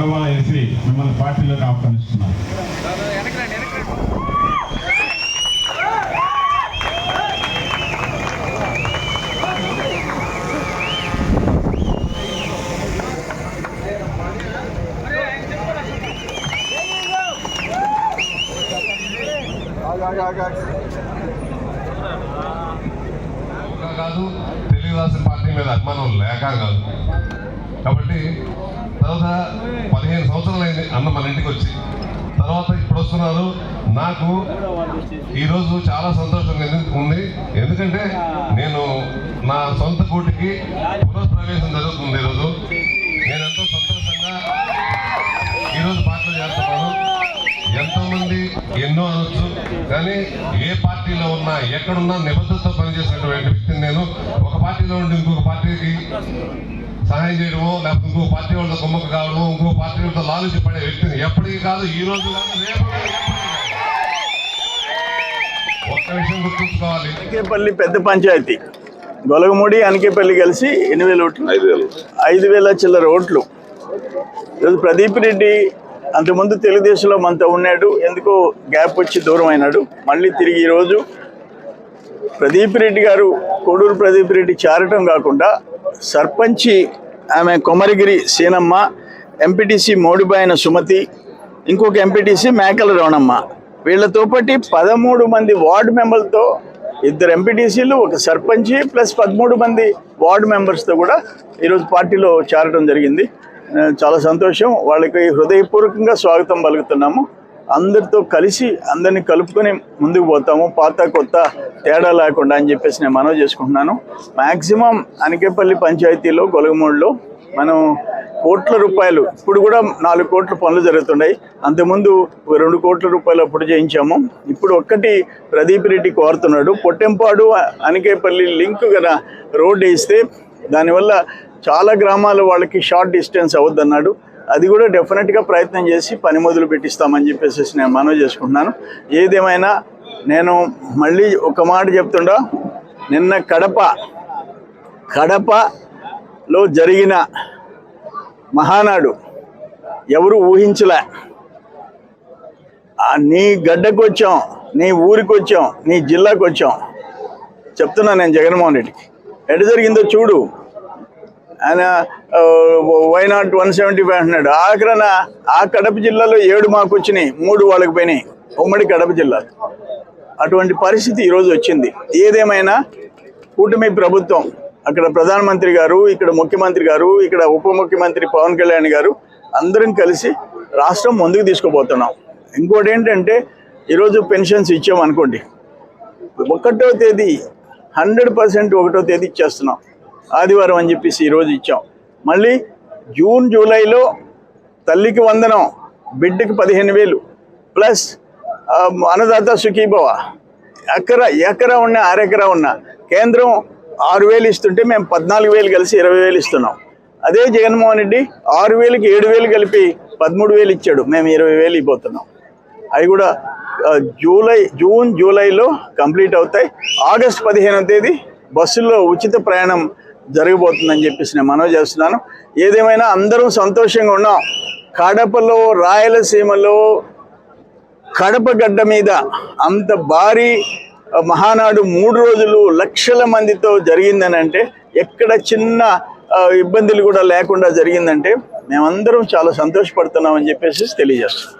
కండవాల వేసి మిమ్మల్ని పార్టీలోకి ఆహ్వానిస్తున్నారు. ఇంకా కాదు తెలుగుదేశం పార్టీ మీద అభిమానం లేక కాదు. కాబట్టి తర్వాత పదిహేను సంవత్సరాలు అయింది అన్న మన ఇంటికి వచ్చి. తర్వాత ఇప్పుడు వస్తున్నారు. నాకు ఈరోజు చాలా సంతోషంగా ఉంది. ఎందుకంటే నేను నా సొంత కూటికి పునఃప్రవేశం జరుగుతుంది ఈరోజు. నేను ఎంతో సంతోషంగా ఈరోజు పార్టీలో చేస్తున్నాను. ఎంతోమంది ఎన్నో అనొచ్చు కానీ ఏ పార్టీలో ఉన్నా ఎక్కడున్నా నిబద్ధతతో పనిచేసినటువంటి వ్యక్తిని నేను ఒక పార్టీలో ఉండి ఇంకొక పార్టీకి సహాయం చేయడమో లేకపోతే ఇంకో పార్టీ వాళ్ళతో కుమ్మక్క కావడమో ఇంకో పార్టీ వాళ్ళతో లాలూచి పడే వ్యక్తిని ఎప్పటికీ కాదు ఈ రోజు. ఒక్క విషయం గుర్తుంచుకోవాలి. అనకేపల్లి పెద్ద పంచాయతీ. గొలగముడి అనకేపల్లి కలిసి ఎన్ని వేల ఓట్లు ఐదు వేలు. ఐదు వేల చిల్లర ఓట్లు ఈరోజు ప్రదీప్ రెడ్డి అంతకుముందు తెలుగుదేశంలో మనతో ఉన్నాడు ఎందుకో గ్యాప్ వచ్చి దూరం అయినాడు. మళ్ళీ తిరిగి ఈరోజు ప్రదీప్ రెడ్డి గారు కోడూరు ప్రదీప్ రెడ్డి చేరటం కాకుండా సర్పంచి ఆమె కొమరిగిరి సీనమ్మ ఎంపీటీసీ మోడిబాయిన సుమతి ఇంకొక ఎంపీటీసీ మేకల రవణమ్మ. వీళ్ళతో పాటు పదమూడు మంది వార్డు మెంబర్లతో ఇద్దరు ఎంపీటీసీలు ఒక సర్పంచి ప్లస్ పదమూడు మంది వార్డు మెంబర్స్తో కూడా ఈరోజు పార్టీలో చేరడం జరిగింది. చాలా సంతోషం. వాళ్ళకి హృదయపూర్వకంగా స్వాగతం పలుకుతున్నాము. అందరితో కలిసి అందరిని కలుపుకొని ముందుకు పోతాము. పాత కొత్త తేడా లేకుండా అని చెప్పేసి నేను మనవి చేసుకుంటున్నాను. మ్యాక్సిమం అనకేపల్లి పంచాయతీలో గొలగమూడిలో మనం కోట్ల రూపాయలు ఇప్పుడు కూడా నాలుగు కోట్ల పనులు జరుగుతున్నాయి. అంతకుముందు రెండు కోట్ల రూపాయలు అప్పుడు చేయించాము. ఇప్పుడు ఒక్కటి ప్రదీప్ రెడ్డి కోరుతున్నాడు. పొట్టెంపాడు అనికేపల్లి లింక్ కదా రోడ్ వేస్తే దానివల్ల చాలా గ్రామాల వాళ్ళకి షార్ట్ డిస్టెన్స్ అవుద్దన్నాడు అది కూడా డెఫినెట్గా ప్రయత్నం చేసి పని మొదలు పెట్టిస్తామని చెప్పేసి నేను మనవి చేసుకుంటున్నాను. ఏదేమైనా నేను మళ్ళీ ఒక మాట చెప్తుండా నిన్న కడప కడపలో జరిగిన మహానాడు ఎవరు ఊహించలే. నీ గడ్డకు వచ్చాం నీ ఊరికి వచ్చాం నీ జిల్లాకు వచ్చాం చెప్తున్నా నేను జగన్మోహన్ రెడ్డికి. ఎటు జరిగిందో చూడు. ఆయన why not one seventy five అంటున్నాడు. ఆఖరణ ఆ కడప జిల్లాలో ఏడు మాకు వచ్చినాయి మూడు వాళ్ళకి పోయినాయి. ఉమ్మడి కడప జిల్లా. అటువంటి పరిస్థితి ఈరోజు వచ్చింది. ఏదేమైనా కూటమి ప్రభుత్వం అక్కడ ప్రధానమంత్రి గారు ఇక్కడ ముఖ్యమంత్రి గారు ఇక్కడ ఉప ముఖ్యమంత్రి పవన్ కళ్యాణ్ గారు అందరం కలిసి రాష్ట్రం ముందుకు తీసుకుపోతున్నాం. ఇంకోటి ఏంటంటే ఈరోజు పెన్షన్స్ ఇచ్చామనుకోండి ఒకటో తేదీ హండ్రెడ్ పర్సెంట్ ఒకటో తేదీ ఇచ్చేస్తున్నాం. ఆదివారం అని చెప్పేసి ఈరోజు ఇచ్చాం. మళ్ళీ జూన్ జూలైలో తల్లికి వందనం బిడ్డకి పదిహేను వేలు ప్లస్ అన్నదాత సుఖీభవ. ఎకరా ఎకరా ఉన్న అరెకరా ఉన్న కేంద్రం ఆరు వేలు ఇస్తుంటే మేము పద్నాలుగు వేలు కలిసి ఇరవై వేలు ఇస్తున్నాం. అదే జగన్మోహన్ రెడ్డి ఆరు వేలకి ఏడు వేలు కలిపి పదమూడు వేలు ఇచ్చాడు. మేము ఇరవై వేలు ఇవ్వబోతున్నాం. అవి కూడా జూలై జూన్ జూలైలో కంప్లీట్ అవుతాయి. ఆగస్ట్ పదిహేనవ తేదీ బస్సుల్లో ఉచిత ప్రయాణం జరగబోతుందని చెప్పేసి నేను మనవి చేస్తున్నాను. ఏదేమైనా అందరం సంతోషంగా ఉన్నాం. కడపలో రాయలసీమలో కడప గడ్డ మీద అంత భారీ మహానాడు మూడు రోజులు లక్షల మందితో జరిగిందని అంటే ఎక్కడ చిన్న ఇబ్బందులు కూడా లేకుండా జరిగిందంటే మేమందరం చాలా సంతోషపడుతున్నామని చెప్పేసి తెలియజేస్తున్నాం.